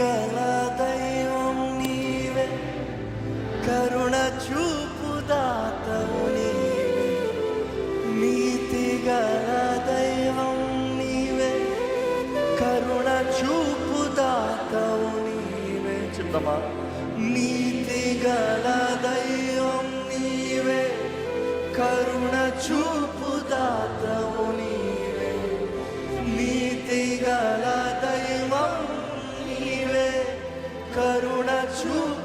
గల దైవం నీవే. కరుణ చూపు దాతవు నీవే. నీతి గల దైవం నీవే. కరుణ చూపు దాతవు నీవే. చెప్తామా నీతి గల దైవం నీవే. కరుణ చూపు దాతవు నీవే. నీతి గల కరుణ చూపు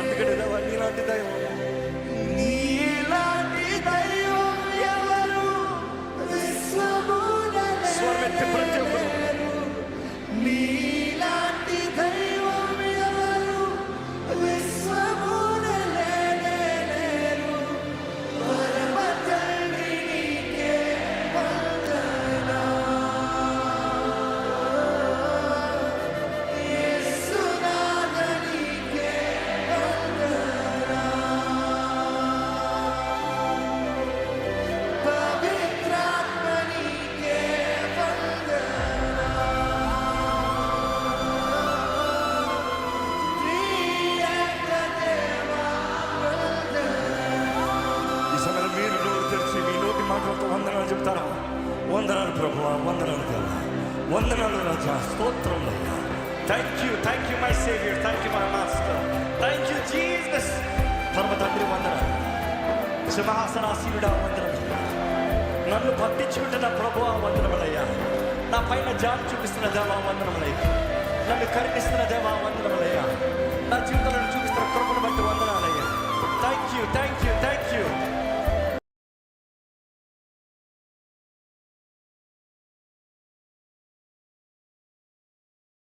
అందుకనే దేవా చెప్తారా? వందనాలు ప్రభు వందనాలు దేవా వందనాలు రాజా స్తోత్రం thank you thank you my saviour thank you my master thank you Jesus పరమ తండ్రి వందనాలు. సింహాసనాసీనుడా వందనమయ్యా నన్ను పట్టించుకుంటున్న ప్రభు వందనములయ్యా నా పైన జాలి చూపిస్తున్న దేవా వందనములయ్యా నన్ను కరుణిస్తున్న దేవా వందనములయ్యా నా జీవితంలో